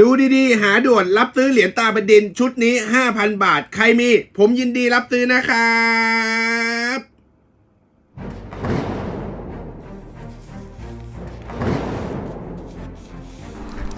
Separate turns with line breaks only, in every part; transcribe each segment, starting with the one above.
ดูดีๆ หาด่วนรับซื้อเหรียญตาบดินชุดนี้ 5,000 บาท ใครมี ผมยินดีรับซื้อนะครับ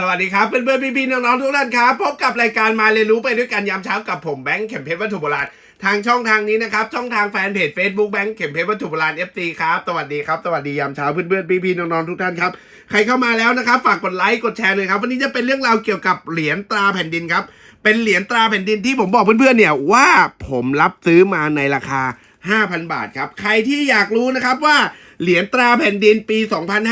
สวัสดีครับเพื่อนๆพี่ๆน้องๆทุกท่านครับพบกับรายการมาเรียนรู้ไปด้วยกันยามเช้ากับผมแบงค์เข็มเพชรวัตถุโบราณทางช่องทางนี้นะครับ ช่องทางแฟนเพจ Facebook แบงค์เข็มเพชรวัตถุโบราณ FC ครับสวัสดีครับสวัสดียามเช้าเพื่อนๆพี่ๆน้องๆทุกท่านครับ ใครเข้ามาแล้วนะครับ ฝากกดไลค์กดแชร์เลยครับ วันนี้จะเป็นเรื่องราวเกี่ยวกับเหรียญตราแผ่นดินครับเป็นเหรียญตราแผ่นดินที่ผมบอกเพื่อนๆเนี่ยว่าผมรับซื้อมาในราคา 5,000 บาทครับใครที่อยากรู้นะครับว่า เหรียญตราแผ่นดินปี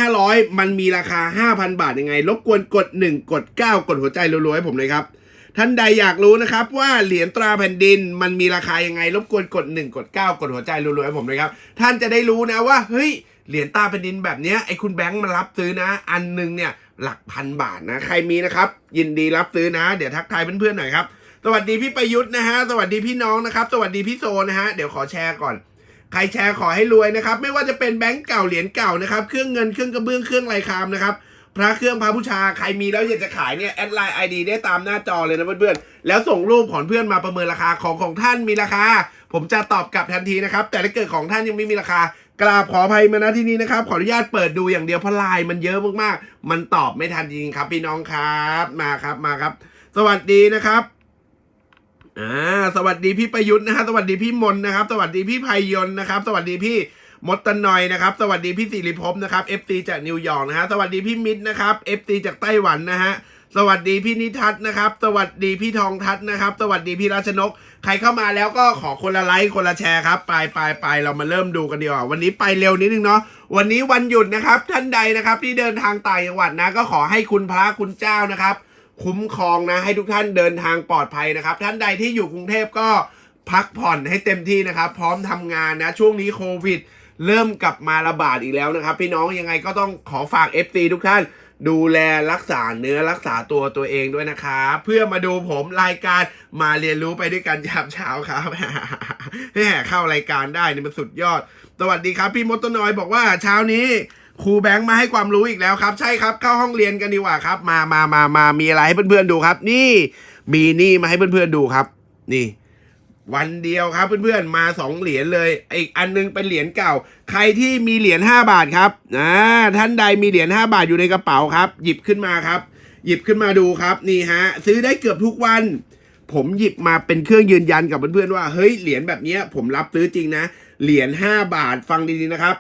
2,500 มันมีราคา 5,000 บาทยังไง รบกวนกด 1 กด 9 กดหัวใจรัวๆให้ผมเลยครับ ท่านใดอยากรู้นะครับว่าเหรียญตราแผ่นดินมันมีราคายังไง รบกวนกด 1 กด 9 กดหัวใจรัวๆให้ผมเลยครับ ท่านจะได้รู้นะว่าเฮ้ยเหรียญตราแผ่นดินแบบนี้ไอ้คุณแบงค์มารับซื้อนะ อันหนึงเนี่ยหลักพันบาทนะใครมีนะครับยินดีรับซื้อนะ เดี๋ยวทักทายเพื่อนๆหน่อยครับสวัสดีพี่ประยุทธ์นะฮะสวัสดีพี่น้องนะครับ สวัสดีพี่โซนะฮะเดี๋ยวขอแชร์ก่อน ใครแชร์ขอให้รวยนะครับ ไม่ว่าจะเป็นแบงก์เก่าเหรียญเก่านะครับ เครื่องเงินเครื่องกระเบื้องเครื่องลายคามนะครับ พระเครื่องพระบูชาใครมีแล้วอยากจะขายเนี่ยแอดไลน์ไอดีได้ตามหน้าจอเลยนะเพื่อนๆ แล้วส่งรูปของเพื่อนมาประเมินราคาของของท่านมีราคา ผมจะตอบกลับทันทีนะครับ แต่ถ้าเกิดของท่านยังไม่มีราคากราบขออภัยมาณที่นี้นะครับ ขออนุญาตเปิดดูอย่างเดียวเพราะไลน์มันเยอะมากๆ มันตอบไม่ทันจริงครับพี่น้องครับ มาครับมาครับ สวัสดีนะครับ อ่าสวัสดีพี่ประยุทธ์นะฮะสวัสดีพี่มนนะครับ สวัสดีพี่ภัยยนต์นะครับ สวัสดีพี่มดตนอยนะครับ สวัสดีพี่สิริภพนะครับ FT จากนิวยอร์กนะฮะสวัสดีพี่มิตรนะครับ FT จากไต้หวันนะฮะสวัสดีพี่นิทัศน์นะครับ สวัสดีพี่ทองทัศน์นะครับ สวัสดีพี่รัชนก ใครเข้ามาแล้วก็ขอคนละไลค์คนละแชร์ครับไปไปไปเรามาเริ่มดูกันดีกว่าวันนี้ไปเร็วนิดนึงเนาะวันนี้วันหยุดนะครับ ท่านใดนะครับที่เดินทางต่างจังหวัดนะ ก็ขอให้คุณพระคุณเจ้านะครับ คุ้มครองนะ ให้ทุกท่านเดินทางปลอดภัยนะครับ ท่านใดที่อยู่กรุงเทพก็พักผ่อนให้เต็มที่นะครับ พร้อมทำงานนะ ช่วงนี้โควิด เริ่มกลับมาระบาดอีกแล้วนะครับ พี่น้องยังไงก็ต้องขอฝาก FC ทุกท่าน ดูแลรักษาเนื้อรักษาตัวตัวเองด้วยนะครับเพื่อมาดูผมรายการมาเรียนรู้ไปด้วยกันยามเช้าครับแหมเข้ารายการได้นี่มันสุดยอด สวัสดีครับ พี่มดต้นน้อยบอกว่าเช้านี้ ครูแบงค์มาให้ความรู้อีกแล้วครับ ใช่ครับเข้าห้องเรียนกันดีกว่าครับ มามามามามีอะไรให้เพื่อนๆดูครับ นี่มีนี่มาให้เพื่อนๆดูครับ นี่ วันเดียวครับเพื่อนๆมาสองเหรียญเลยอีกอันนึงเป็นเหรียญเก่า ใครที่มีเหรียญ5บาทครับอ่าท่านใดมีเหรียญ5บาทอยู่ในกระเป๋าครับ หยิบขึ้นมาครับ หยิบขึ้นมาดูครับ นี่ฮะ ซื้อได้เกือบทุกวันผมหยิบมาเป็นเครื่องยืนยันกับเพื่อนๆว่าเฮ้ยเหรียญแบบนี้ผมรับซื้อจริงนะ เหรียญ5บาทฟังดีๆนะครับ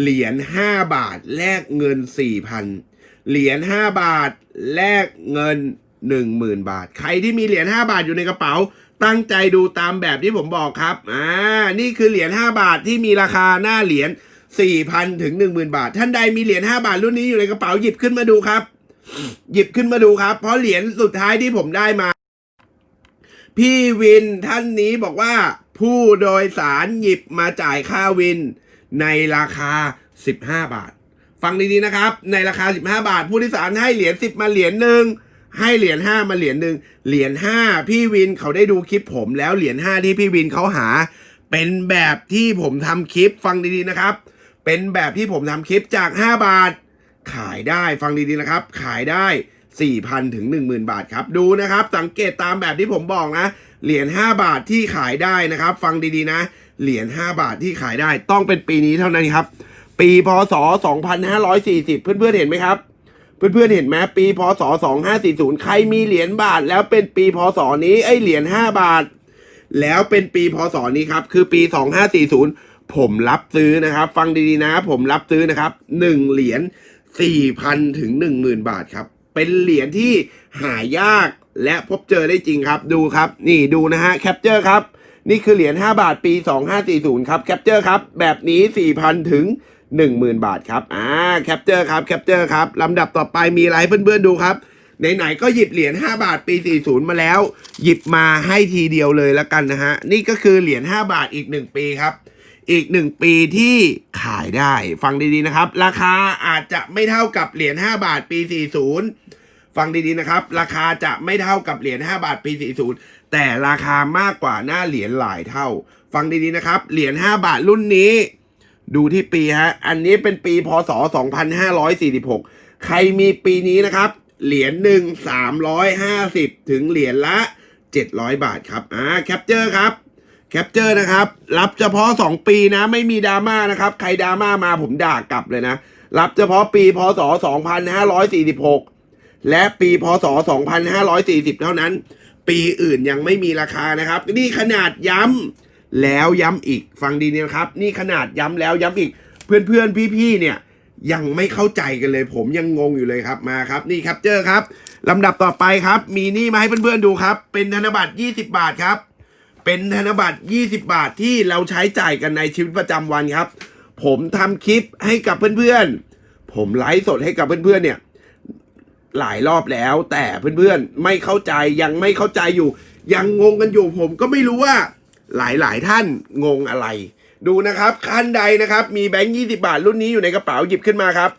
เหรียญ5บาทแลกเงิน 4,000 เหรียญ5บาทแลกเงิน 10,000 บาท ใครที่มีเหรียญ5บาทอยู่ในกระเป๋า ตั้งใจดูตามแบบที่ผมบอกครับอ่านี่คือเหรียญ5บาทที่มีราคาหน้าเหรียญ4,000ถึง10,000 บาท ท่านใดมีเหรียญ5บาทรุ่นนี้อยู่ในกระเป๋าหยิบขึ้นมาดูครับ หยิบขึ้นมาดูครับ เพราะเหรียญสุดท้ายที่ผมได้มา พี่วินท่านนี้บอกว่าผู้โดยสารหยิบมาจ่ายค่าวิน ในราคา 15 บาท ฟังดีๆนะครับ ในราคา 15 บาท ผู้โดยสารให้เหรียญ10 มาเหรียญหนึ่งให้เหรียญ5มาเหรียญหนึ่งเหรียญ5พี่วินเขาได้ดูคลิปผมแล้วเหรียญ5ที่พี่วินเขาหา เป็นแบบที่ผมทำคลิปฟังดีๆนะครับ เป็นแบบที่ผมทำคลิปจาก 5 บาท ขายได้ฟังดีๆนะครับ ขายได้4,000ถึง10,000 บาทครับ ดูนะครับ สังเกตตามแบบที่ผมบอกนะ เหรียญ5บาทที่ขายได้นะครับ ฟังดีๆนะ เหรียญ5บาทที่ขายได้ต้องเป็นปีนี้เท่านั้นครับ ปีพศ 2540 เพื่อนๆเห็นไหมครับ เพื่อนๆเห็นไหมปีพศ 2540 ใครมีเหรียญบาท แล้วเป็นปีพศนี้ไอ้เหรียญ5บาท แล้วเป็นปีพศนี้ครับ คือปี 2540 ผมรับซื้อนะครับ ฟังดีๆนะ ผมรับซื้อนะครับ 1 เหรียญ4,000 ถึง 10,000 บาทครับ เป็นเหรียญที่หายากและพบเจอได้จริงครับ ดูครับ นี่ดูนะฮะ แคปเจอร์ครับ นี่คือเหรียญ5บาทปี 2540 ครับแคปเจอร์ครับ แบบนี้ 4,000 ถึง 10,000 บาทครับอ่าแคปเจอร์ครับแคปเจอร์ครับลำดับต่อไปมีอะไรเพื่อนๆดูครับไหนๆก็หยิบเหรียญ5บาทปี 40 มาแล้ว หยิบมาให้ทีเดียวเลยล้วกันนะฮะ นี่ก็คือเหรียญ5บาทอีก 1 ปีครับ อีก 1 ปีที่ขายได้ ฟังดีๆนะครับ ราคาอาจจะไม่เท่ากับเหรียญ5บาทปี 40 ฟังดีๆนะครับ ราคาจะไม่เท่ากับเหรียญ5บาทปี 40 แต่ราคามากกว่าหน้าเหรียญหลายเท่า ฟังดีๆนะครับ เหรียญ5บาทรุ่นนี้ ดูที่ปีฮะ อันนี้เป็นปีพศ 2546 ใครมีปีนี้นะครับ เหรียญหนึ่ง350 ถึงเหรียญละ 700 บาทครับ อ่า แคปเจอร์ครับ แคปเจอร์นะครับ รับเฉพาะ 2 ปีนะ ไม่มีดราม่านะครับ ใครดราม่ามาผมด่ากลับเลยนะ รับเฉพาะปีพศ 2546 และปีพศ 2540 เท่านั้น ปีอื่นยังไม่มีราคานะครับ นี่ขนาดย้ำแล้วย้ำอีกฟังดีนะครับ นี่ขนาดย้ำแล้วย้ำอีก เพื่อนเพื่อนๆพี่ๆ เนี่ยยังไม่เข้าใจกันเลย ผมยังงงอยู่เลยครับมาครับ นี่ครับเจอครับลำดับต่อไปครับ มีนี่มาให้เพื่อนๆดูครับ เป็นธนบัตร 20 บาทครับ เป็นธนบัตร 20 บาทที่เราใช้จ่ายกันในชีวิตประจำวันครับ ผมทำคลิปให้กับเพื่อนๆ ผมไลฟ์สดให้กับเพื่อนๆเนี่ย หลายรอบแล้ว แต่เพื่อนๆไม่เข้าใจยังไม่เข้าใจอยู่ ยังงงกันอยู่ผมก็ไม่รู้ว่าหลายๆท่านงงอะไร ดูนะครับท่านใดนะครับ มีแบงค์ยี่สิบาทรุ่นนี้อยู่ในกระเป๋าหยิบขึ้นมาครับ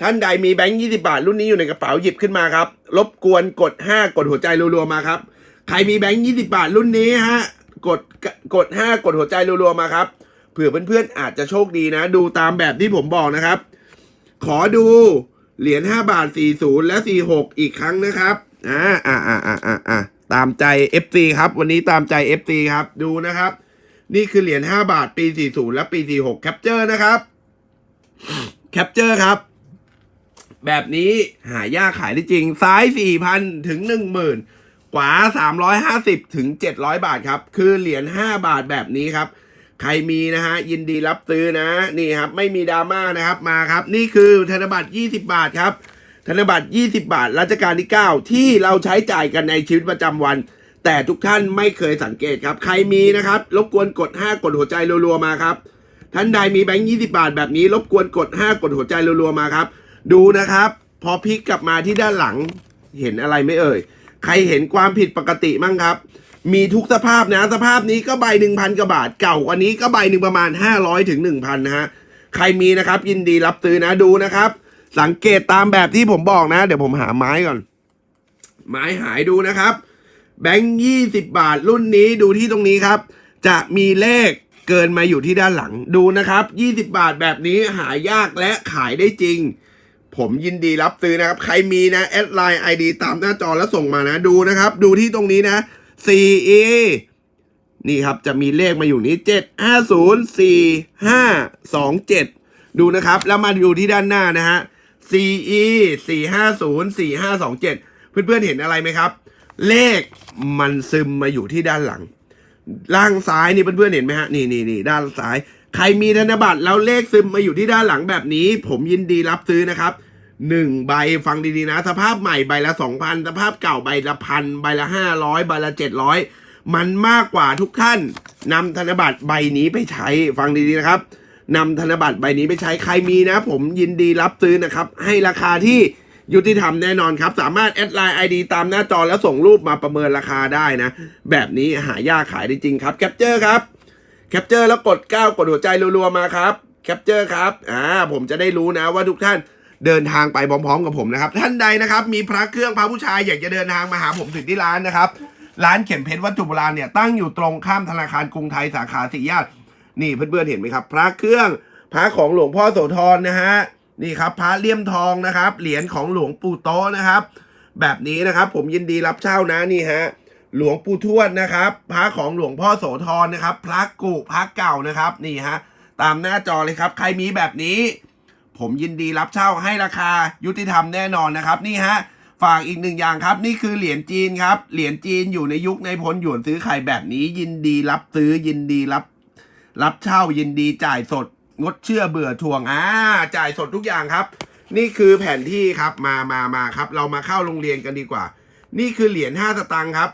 ท่านใดมีแบงค์ยี่สิบาทรุ่นนี้อยู่ในกระเป๋าหยิบขึ้นมาครับ รบกวนกดห้ากดหัวใจรัวๆมาครับ ใครมีแบงค์ยี่สิบาทรุ่นนี้ฮะกดกดห้ากดหัวใจรัวๆมาครับเผื่อเพื่อนๆอาจจะโชคดีนะ ดูตามแบบที่ผมบอกนะครับ ขอดู เหรียญ5บาท 40 และ 46 อีกครั้งนะครับอ่าอ่าอ่าอ่าอ่าตามใจ FC ครับ วันนี้ตามใจ FC ครับดูนะครับ นี่คือเหรียญ5บาทปี 40 และปี 46แคปเจอร์นะครับแคปเจอร์ครับ แบบนี้หายากขายได้จริง ซ้าย 4,000 ถึง 10,000 ขวา 350 ถึง 700 บาทครับ คือเหรียญ5บาทแบบนี้ครับ ใครมีนะฮะยินดีรับซื้อนะนี่ครับไม่มีดราม่านะครับมาครับ นี่คือธนบัตร 20 บาทครับ ธนบัตร 20 บาทรัชกาลที่ 9 ที่เราใช้จ่ายกันในชีวิตประจำวัน แต่ทุกท่านไม่เคยสังเกตครับ ใครมีนะครับ รบกวนกด 5 กดหัวใจรัวๆมาครับท่านใดมีแบงค์20 บาทแบบนี้รบกวนกด 5 กดหัวใจรัวๆมาครับ ดูนะครับ พอพลิกกลับมาที่ด้านหลังเห็นอะไรไม่เอ่ย ใครเห็นความผิดปกติมั่งครับ มีทุกสภาพนะ สภาพนี้ก็ใบหนึ่งพันกว่าบาท เก่ากว่านี้ก็ใบหนึ่งประมาณ500ถึง1,000นนะฮะ ใครมีนะครับ ยินดีรับซื้อนะดูนะครับ สังเกตตามแบบที่ผมบอกนะ เดี๋ยวผมหาไม้ก่อน ไม้หายดูนะครับ แบงค์ยี่สิบบาทรุ่นนี้ดูที่ตรงนี้ครับ จะมีเลขเกินมาอยู่ที่ด้านหลังดูนะครับยี่สิบบาทแบบนี้หายากและขายได้จริง ผมยินดีรับซื้อนะครับ ใครมีนะแอดไลน์ ID ตามหน้าจอแล้วส่งมานะ ดูนะครับ ดูที่ตรงนี้นะ 4A นี่ครับจะมีเลขมาอยู่นี้ 7 5 0 4 5 2 7 ดูนะครับ แล้วมาดูที่ด้านหน้านะฮะ CE 4 5 0 4 5 2 7 เพื่อนๆเห็นอะไรไหมครับ เลขมันซึมมาอยู่ที่ด้านหลัง ล่างซ้ายนี่เพื่อนๆเห็นไหมฮะ นี่นี่นี่ด้านซ้าย ใครมีธนบัตรแล้วเลขซึมมาอยู่ที่ด้านหลังแบบนี้ ผมยินดีรับซื้อนะครับ หนึ่งใบฟังดีๆนะ สภาพใหม่ใบละสองพันสภาพเก่าใบละพันใบละห้าร้อยใบละเจ็ดร้อยมันมากกว่าทุกท่านนำธนบัตรใบนี้ไปใช้ฟังดีๆนะครับนำธนบัตรใบนี้ไปใช้ใครมีนะ ผมยินดีรับซื้อนะครับ ให้ราคาที่ยุติธรรมแน่นอนครับ สามารถแอดไลน์ไอดีตามหน้าจอแล้วส่งรูปมาประเมินราคาได้นะ แบบนี้หายากขายได้จริงครับแคปเจอร์ครับแคปเจอร์แล้วกด 9 กดหัวใจรัวๆมาครับแคปเจอร์ครับอ่าผมจะได้รู้นะว่าทุกท่าน เดินทางไปพร้อมๆกับผมนะครับ ท่านใดนะครับ มีพระเครื่องพระผู้ชายอยากจะเดินทางมาหาผมถึงที่ร้านนะครับ ร้านเข็มเพชรวัตถุโบราณเนี่ยตั้งอยู่ตรงข้ามธนาคารกรุงไทยสาขาสี่ย่านนี่เพื่อนๆเห็นไหมครับ พระเครื่องพระของหลวงพ่อโสธรนะฮะนี่ครับพระเลี่ยมทองนะครับ เหรียญของหลวงปู่โตนะครับ แบบนี้นะครับผมยินดีรับเช่านะนี่ฮะหลวงปู่ทวดนะครับ พระของหลวงพ่อโสธรนะครับ พระกุพระเก่านะครับ นี่ฮะตามหน้าจอเลยครับ ใครมีแบบนี้ ผมยินดีรับเช่าให้ราคายุติธรรมแน่นอนนะครับ นี่ฮะฝากอีกหนึ่งอย่างครับนี่คือเหรียญจีนครับเหรียญจีนอยู่ในยุคในพลหยวนซื้อขายแบบนี้ยินดีรับซื้อยินดีรับ รับเช่ายินดีจ่ายสด งดเชื่อเบื่อทวงอ่าจ่ายสดทุกอย่างครับ นี่คือแผนที่ครับมามามาครับ เรามาเข้าโรงเรียนกันดีกว่า นี่คือเหรียญ5สตางค์ครับ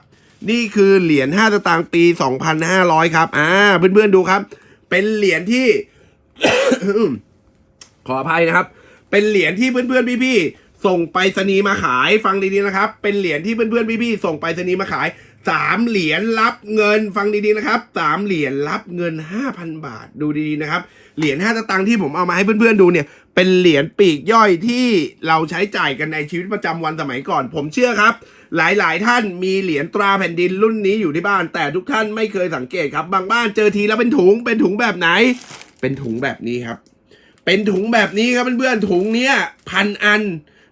นี่คือเหรียญ5สตางค์ปี2,500ครับอ่าเพื่อนๆดูครับ เป็นเหรียญที่ ออภัยนะครับ เป็นเหรียญที่เพื่อนๆพี่ๆส่งไปรษณีย์มาขายฟังดีๆนะครับ เป็นเหรียญที่เพื่อนๆพี่ๆส่งไปรษณีย์มาขายสามเหรียญรับเงินฟังดีๆนะครับสามเหรียญรับเงิน5,000บาทดูดีๆนะครับเหรียญ5สตางค์ที่ผมเอามาให้เพื่อนๆดูเนี่ย เป็นเหรียญปีกย่อยที่เราใช้จ่ายกันในชีวิตประจำวันสมัยก่อน ผมเชื่อครับ หลายๆ ท่านมีเหรียญตราแผ่นดินรุ่นนี้อยู่ที่บ้าน แต่ทุกท่านไม่เคยสังเกตครับ บางบ้านเจอทีแล้วเป็นถุงเป็นถุงแบบไหน เป็นถุงแบบนี้ครับ เป็นถุงแบบนี้ครับเพื่อนๆถุงเนี้ยพันอัน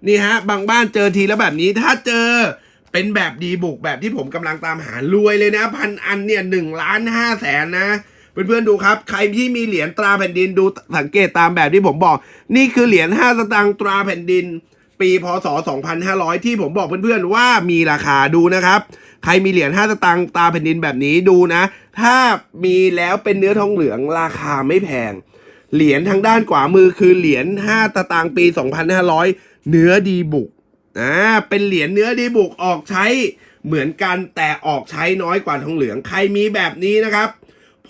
นี่ฮะ บางบ้านเจอทีแล้วแบบนี้ถ้าเจอเป็นแบบดีบุกแบบที่ผมกำลังตามหารวยเลยนะพันอันเนี่ยหนึ่งล้านห้าแสนนะเพื่อนๆดูครับ ใครที่มีเหรียญตราแผ่นดินดูสังเกตตามแบบที่ผมบอก นี่คือเหรียญ5สตางค์ตราแผ่นดิน ปีพศ 2500 ที่ผมบอกเพื่อนๆว่ามีราคาดูนะครับ ใครมีเหรียญ5สตางค์ตราแผ่นดินแบบนี้ดูนะ ถ้ามีแล้วเป็นเนื้อทองเหลืองราคาไม่แพง เหรียญทางด้านขวามือคือเหรียญ5ตะตางปี 2500 เนื้อดีบุกอ่าเป็นเหรียญเนื้อดีบุกออกใช้เหมือนกันแต่ออกใช้น้อยกว่าทองเหลืองใครมีแบบนี้นะครับ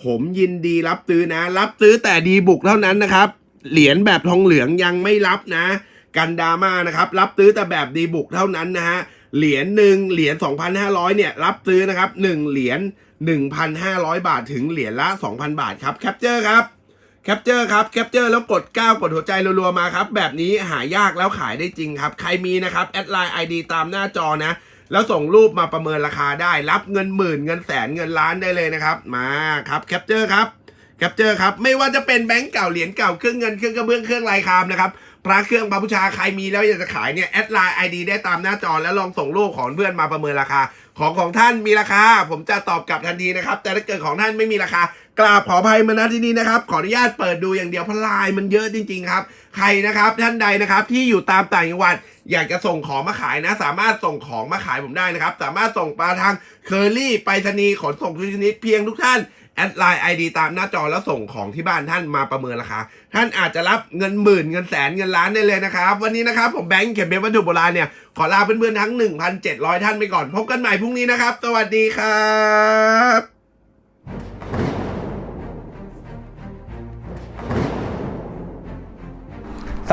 ผมยินดีรับซื้อนะ รับซื้อแต่ดีบุกเท่านั้นนะครับ เหรียญแบบทองเหลืองยังไม่รับนะ กันดาม่านะครับ รับซื้อแต่แบบดีบุกเท่านั้นนะฮะเหรียญหนึ่งเหรียญ2,500เนี่ยรับซื้อนะครับหนึ่งเหรียญ1,500 บาทถึงเหรียญละ 2,000 บาทครับแคปเจอร์ครับ แคปเจอร์ครับแคปเจอร์แล้วกด 9 กดหัวใจรัวๆมาครับ แบบนี้หายากแล้วขายได้จริงครับ ใครมีนะครับ แอดไลน์ ID ตามหน้าจอนะ แล้วส่งรูปมาประเมินราคาได้ รับเงินหมื่นเงินแสนเงินล้านได้เลยนะครับ มาครับแคปเจอร์ครับแคปเจอร์ครับ ไม่ว่าจะเป็นแบงก์เก่าเหรียญเก่าเครื่องเงินเครื่องกระเบื้องเครื่องลายคามนะครับพระเครื่องพระบูชาใครมีแล้วอยากจะขายเนี่ยแอดไลน์ไอดีได้ตามหน้าจอแล้วลองส่งรูปของเพื่อนมาประเมินราคา ของของท่านมีราคา ผมจะตอบกลับทันทีนะครับ แต่ถ้าเกิดของท่านไม่มีราคา กราบขออภัยมาณที่นี้นะครับ ขออนุญาตเปิดดูอย่างเดียวเพราะลายมันเยอะจริง ๆ ครับ ใครนะครับท่านใดนะครับที่อยู่ตามต่างจังหวัดอยากจะส่งของมาขายนะ สามารถส่งของมาขายผมได้นะครับ สามารถส่งปลาทางเคอรี่ไปรษณีย์ขนส่งทุกชนิดเพียงทุกท่านแอดไลน์ไอดีตามหน้าจอแล้วส่งของที่บ้านท่านมาประเมินราคา ท่านอาจจะรับเงินหมื่นเงินแสนเงินล้านได้เลยนะครับ วันนี้นะครับ ผมแบงค์เข็มเพชรวัตถุโบราณเนี่ย ขอลาเพื่อนๆทั้ง 1,700 ท่านไปก่อน พบกันใหม่พรุ่งนี้นะครับ สวัสดีครับ